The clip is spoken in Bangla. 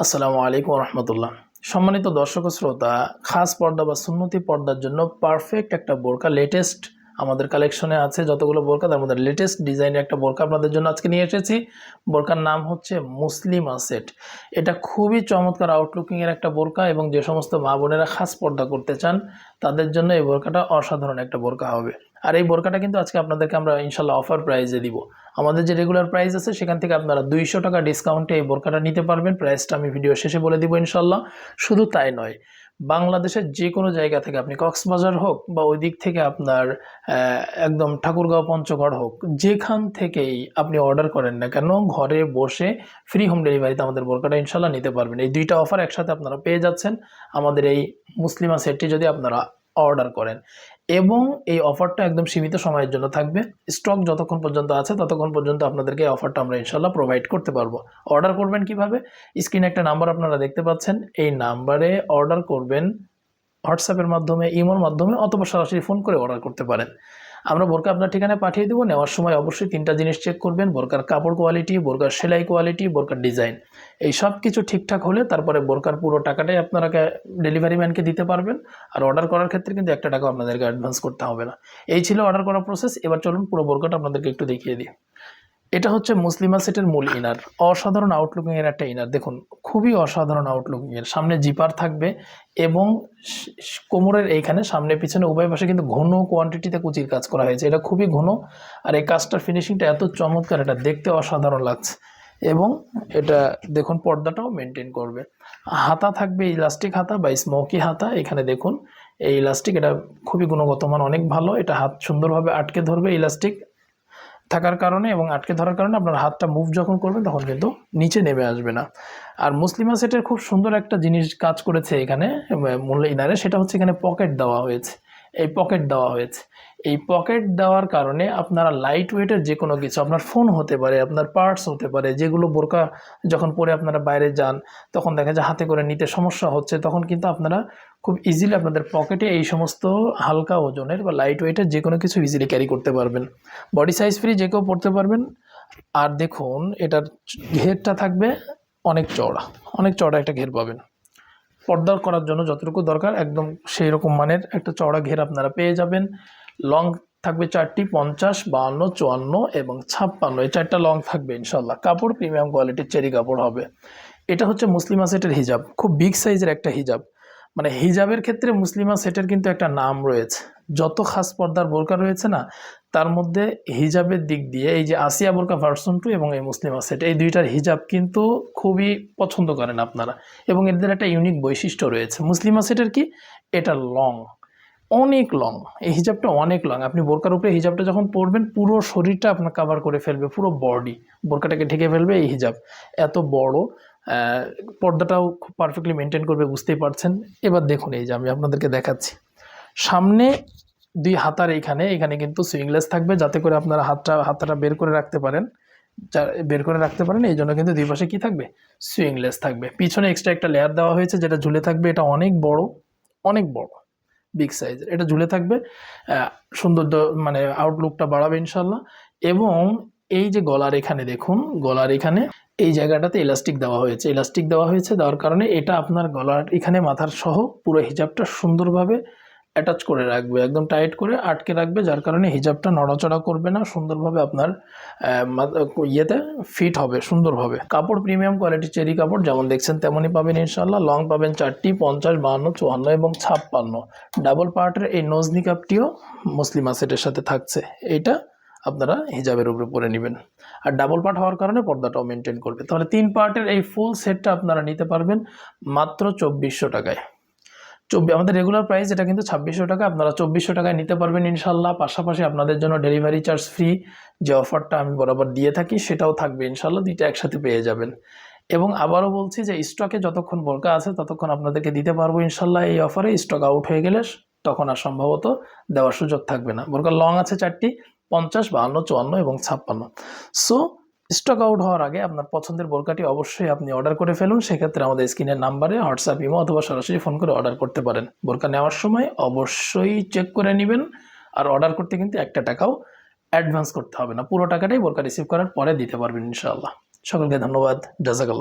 আসসালামু আলাইকুম রহমতুল্লাহ সম্মানিত দর্শক শ্রোতা, খাস পর্দা বা সুন্নতি পর্দার জন্য পারফেক্ট একটা বোরকা লেটেস্ট আমাদের কালেকশনে আছে যতগুলো বোরকা, তার মধ্যে লেটেস্ট ডিজাইনের একটা বোরকা আপনাদের জন্য আজকে নিয়ে এসেছি। বোরকার নাম হচ্ছে মুসলিম আসেট এটা খুবই চমৎকার আউটলুকিংয়ের একটা বোরকা এবং যে সমস্ত মা বোনেরা খাস পর্দা করতে চান, তাদের জন্য এই বোরকাটা অসাধারণ একটা বোরকা হবে। আর এই বোরকাটা কিন্তু আজকে আপনাদেরকে আমরা ইনশাল্লাহ অফার প্রাইজে দিব। আমাদের যে রেগুলার প্রাইস আছে, সেখান থেকে আপনারা দুইশো টাকা ডিসকাউন্টে এই বোরকাটা নিতে পারবেন। প্রাইসটা আমি ভিডিও শেষে বলে দিব ইনশাল্লাহ। শুধু তাই নয়, বাংলাদেশের যে কোনো জায়গা থেকে আপনি কক্সবাজার হোক বা ওই দিক থেকে আপনার একদম ঠাকুরগাঁও পঞ্চগড় হোক, যেখান থেকেই আপনি অর্ডার করেন না কেন, ঘরে বসে ফ্রি হোম ডেলিভারিতে আমাদের বোরকাটা ইনশাল্লাহ নিতে পারবেন। এই দুইটা অফার একসাথে আপনারা পেয়ে যাচ্ছেন। আমাদের এই মুসলিমা সেটটি যদি আপনারা অর্ডার করেন। এবং এই অফারটা একদম সীমিত সময়ের জন্য থাকবে। স্টক যতক্ষণ পর্যন্ত আছে, ততক্ষণ পর্যন্ত আপনাদেরকে এই অফারটা আমরা ইনশাল্লাহ প্রোভাইড করতে পারব। অর্ডার করবেন কীভাবে? স্ক্রিনে একটা নাম্বার আপনারা দেখতে পাচ্ছেন। এই নাম্বারে অর্ডার করবেন হোয়াটসঅ্যাপের মাধ্যমে, ইমোর মাধ্যমে অথবা সরাসরি ফোন করে অর্ডার করতে পারেন। আমরা বোরকা আপনার ঠিকানায় পাঠিয়ে দেবো। নেওয়ার সময় অবশ্যই তিনটা জিনিস চেক করবেন। বোরকার কাপড় কোয়ালিটি বোরকার সেলাই কোয়ালিটি বোরকার ডিজাইন এই সব কিছু ঠিকঠাক হলে তারপরে বোরকার পুরো টাকাটাই আপনারা ডেলিভারি ম্যানকে দিতে পারবেন। আর অর্ডার করার ক্ষেত্রে কিন্তু একটা টাকা আপনাদেরকে অ্যাডভান্স করতে হবে না। এই ছিল অর্ডার করার প্রসেস এবার চলুন পুরো বোরকাটা আপনাদেরকে একটু দেখিয়ে দিই। এটা হচ্ছে মুসলিমা সেটের মূল ইনার অসাধারণ আউটলুকিং এর একটা ইনার দেখুন, খুবই অসাধারণ আউটলুকিং এর সামনে জিপার থাকবে এবং কোমরের এইখানে সামনে পিছনে উভয় পাশে কিন্তু ঘন কোয়ান্টিটিতে কুচির কাজ করা হয়েছে। এটা খুবই ঘন। আর এই কাজটার ফিনিশিংটা এত চমৎকার, এটা দেখতে অসাধারণ লাগছে। এবং এটা, দেখুন, পর্দাটাও মেনটেন করবে। হাতা থাকবে ইলাস্টিক হাতা বা স্মোকি হাতা। এখানে দেখুন, এই ইলাস্টিক এটা খুবই গুণগত মান, অনেক ভালো। এটা হাত সুন্দরভাবে আটকে ধরবে ইলাস্টিক থাকার কারণে এবং আটকে ধরার কারণে আপনার হাতটা মুভ যখন করবেন তখন কিন্তু নিচে নেমে আসবে না। আর মুসলিমা সেটের খুব সুন্দর একটা জিনিস কাজ করেছে এখানে মূল ইনারে, সেটা হচ্ছে এখানে পকেট দেওয়া হয়েছে। এই পকেট দেওয়া হয়েছে। এই পকেট দেওয়ার কারণে আপনারা লাইট ওয়েটের যে কোনো কিছু, আপনার ফোন হতে পারে, আপনার পার্টস হতে পারে, যেগুলো বোরকা যখন পরে আপনারা বাইরে যান, তখন দেখা যায় হাতে করে নিতে সমস্যা হচ্ছে, তখন কিন্তু আপনারা খুব ইজিলি আপনাদের পকেটে এই সমস্ত হালকা ওজনের বা লাইট ওয়েটের যে কোনো কিছু ইজিলি ক্যারি করতে পারবেন। বডি সাইজ ফ্রি যে কেউ পড়তে পারবেন। আর দেখুন, এটার ঘেরটা থাকবে অনেক চওড়া অনেক চওড়া একটা ঘের পাবেন। পর্দা করার জন্য যতটুকু দরকার, একদম সেই রকম মানের একটা চওড়া ঘের আপনারা পেয়ে যাবেন। লং থাকবে চারটি, পঞ্চাশ, বাহান্ন, চুয়ান্ন এবং ছাপ্পান্ন। এই চারটা লং থাকবে ইনশাল্লাহ কাপড় প্রিমিয়াম কোয়ালিটির চেরি কাপড় হবে। এটা হচ্ছে মুসলিমা সেটের হিজাব। খুব বিগ সাইজের একটা হিজাব। মানে হিজাবের ক্ষেত্রে মুসলিমা সেটের কিন্তু একটা নাম রয়েছে। যত খাস পর্দার বোরকা রয়েছে না তার মধ্যে হিজাবের দিক দিয়ে এই যে আসিয়া বোরকা ভার্সন টু এবং এই মুসলিমা সেট এই দুইটার হিজাব কিন্তু খুবই পছন্দ করেন আপনারা। এবং এদের একটা ইউনিক বৈশিষ্ট্য রয়েছে। মুসলিমা সেটের কি? এটা লং অনেক লং এই হিজাবটা অনেক লং আপনি বোরকার উপরে হিজাবটা যখন পরবেন, পুরো শরীরটা আপনার কাভার করে ফেলবে, পুরো বডি বোরকাটাকে ঢেকে ফেলবে এই হিজাব। এত বড় পর্দাটাও খুব পারফেক্টলি মেনটেন করবে, বুঝতেই পারছেন। এবার দেখুন এই যে আমি আপনাদেরকে দেখাচ্ছি। সামনে দুই হাতার এইখানে এখানে কিন্তু সুইংলেস থাকবে যাতে করে আপনারা হাতটা হাতটা বের করে রাখতে পারেন। বের করে রাখতে পারেন এই জন্য কিন্তু দুই পাশে কী থাকবে? সুইংলেস থাকবে। পিছনে এক্সট্রা একটা লেয়ার দেওয়া হয়েছে যেটা ঝুলে থাকবে এটা অনেক বড় অনেক বড় বিগ সাইজের এটা ঝুলে থাকবে আহ, সৌন্দর্য মানে আউটলুকটা বাড়াবে ইনশাল্লাহ এবং এই যে গলার এখানে দেখুন গলার এখানে এই জায়গাটাতে ইলাস্টিক দেওয়া হয়েছে। ইলাস্টিক দেওয়া হয়েছে দেওয়ার কারণে এটা আপনার গলার এখানে মাথার সহ পুরো হিজাবটা সুন্দরভাবে অ্যাটাচ করে রাখবে, একদম টাইট করে আটকে রাখবে, যার কারণে হিজাবটা নড়াচড়া করবে না, সুন্দরভাবে আপনার ইয়েতে ফিট হবে, সুন্দরভাবে। কাপড় প্রিমিয়াম কোয়ালিটি চেরি কাপড়, যেমন দেখছেন তেমনই পাবেন ইনশাল্লাহ লং পাবেন চারটি, পঞ্চাশ, বাহান্ন, চুয়ান্ন এবং ছাপ্পান্ন। ডাবল পার্টের এই নজনি কাপটিও মুসলিমা সেটের সাথে থাকছে। এইটা আপনারা হিজাবের উপরে পরে নেবেন। আর ডাবল পার্ট হওয়ার কারণে পর্দাটাও মেনটেন করবে। তাহলে তিন পার্টের এই ফুল সেটটা আপনারা নিতে পারবেন মাত্র চব্বিশশো টাকায়। চব্বিশ আমাদের রেগুলার প্রাইস এটা কিন্তু ছাব্বিশশো টাকা, আপনারা চব্বিশশো টাকায় নিতে পারবেন ইনশাল্লাহ। পাশাপাশি আপনাদের জন্য ডেলিভারি চার্জ ফ্রি যে অফারটা আমি বরাবর দিয়ে থাকি, সেটাও থাকবে ইনশাল্লাহ, দুইটা একসাথে পেয়ে যাবেন। এবং আবারও বলছি যে স্টকে যতক্ষণ বোরকা আছে, ততক্ষণ আপনাদেরকে দিতে পারব ইনশাল্লাহ এই অফারে স্টক আউট হয়ে গেলে তখন আর সম্ভবত দেওয়ার সুযোগ থাকবে না। বোরকা লং আছে চারটি, পঞ্চাশ, বাহান্ন, চুয়ান্ন এবং ছাপ্পান্ন। সো স্টক আউট হওয়ার আগে আপনার পছন্দের বোরকাটি অবশ্যই আপনি অর্ডার করে ফেলুন। সেক্ষেত্রে আমাদের স্ক্রিনের নাম্বারে হোয়াটসঅ্যাপ, ইমো অথবা সরাসরি ফোন করে অর্ডার করতে পারেন। বোরকা নেওয়ার সময় অবশ্যই চেক করে নেবেন। আর অর্ডার করতে কিন্তু একটা টাকাও অ্যাডভান্স করতে হবে না। পুরো টাকাটাই বোরকা রিসিভ করার পরে দিতে পারবেন ইনশাআল্লাহ। সকলকে ধন্যবাদ। জাজাকাল্লাহ।